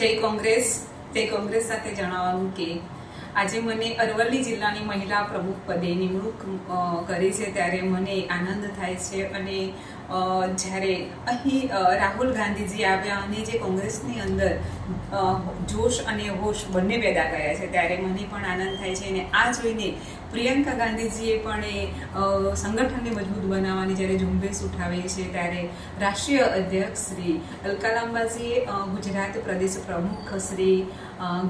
જય કોંગ્રેસ જય કોંગ્રેસ સાથે જણાવવાનું કે આજે મને અરવલ્લી જિલ્લાની મહિલા પ્રમુખ પદે નિમણૂક કરી છે ત્યારે મને આનંદ થાય છે અને જ્યારે અહીં રાહુલ ગાંધીજી આવ્યા અને જે કોંગ્રેસની અંદર જોશ અને હોશ બંને પેદા કર્યા છે ત્યારે મને પણ આનંદ થાય છે અને આ જોઈને પ્રિયંકા ગાંધીજીએ પણ એ સંગઠનને મજબૂત બનાવવાની જ્યારે ઝુંબેશ ઉઠાવી છે ત્યારે રાષ્ટ્રીય અધ્યક્ષ શ્રી અલકાલાંબાજીએ ગુજરાત પ્રદેશ પ્રમુખ શ્રી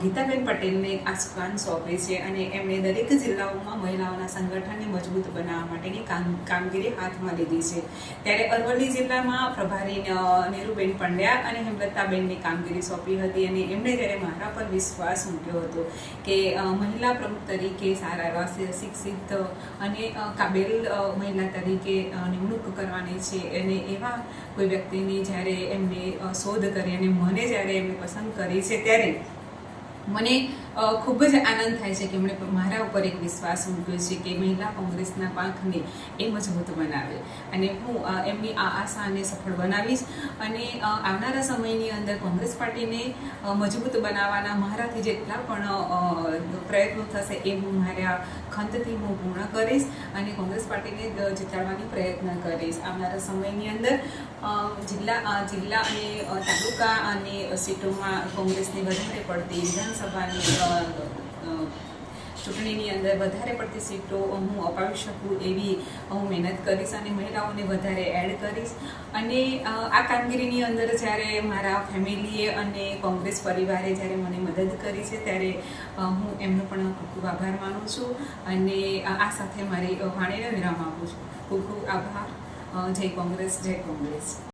ગીતાબેન પટેલને આ સુકાન સોંપે છે અને એમણે દરેક જિલ્લાઓમાં મહિલાઓના સંગઠનને મજબૂત બનાવવા માટેની કામ, કામગીરી હાથમાં લીધી છે. ત્યારે અરવલ્લી જિલ્લામાં પ્રભારી નેહરુબેન પંડ્યા અને હેમલતાબેનની કામગીરી સોંપી હતી અને એમણે જ્યારે મારા પર વિશ્વાસ મૂક્યો હતો કે મહિલા પ્રમુખ તરીકે સારા એવા શિક્ષિત, અને કાબેલ મહિલા તરીકે નિમણૂક કરવાની છે. અને એવા કોઈ વ્યક્તિની જ્યારે એમને શોધ કરી અને મને જ્યારે એમને પસંદ કરી છે ત્યારે મને ખૂબ જ આનંદ થાય છે કે એમણે મારા ઉપર એક વિશ્વાસ મૂક્યો છે કે મહિલા કોંગ્રેસના પાંખને એ મજબૂત બનાવે. અને હું એમની આ આશાને સફળ બનાવીશ. અને આવનારા સમયની અંદર કોંગ્રેસ પાર્ટીને મજબૂત બનાવવાના, મારાથી જેટલા પણ પ્રયત્નો થશે એ હું મારા ખંતથી હું પૂર્ણ કરીશ અને કોંગ્રેસ પાર્ટીને જીતાડવાની પ્રયત્ન કરીશ. આવનારા સમયની અંદર જિલ્લા જિલ્લા અને તાલુકા અને સીટોમાં કોંગ્રેસની વધારે પડતી વિધાનસભાની અ, અંદર વધારે પડતી સીટો હું અપાવી શકું એવી હું મહેનત કરીશ અને મહિલાઓને વધારે એડ કરીશ. અને આ કામગીરીની અંદર જ્યારે મારા ફેમિલીએ અને કોંગ્રેસ પરિવારે જ્યારે મને મદદ કરી છે ત્યારે હું એમનો પણ ખૂબ ખૂબ આભાર માનું છું અને આ સાથે મારી વાણીને વિરામ આપું છું. ખૂબ ખૂબ આભાર. જય કોંગ્રેસ જય કોંગ્રેસ.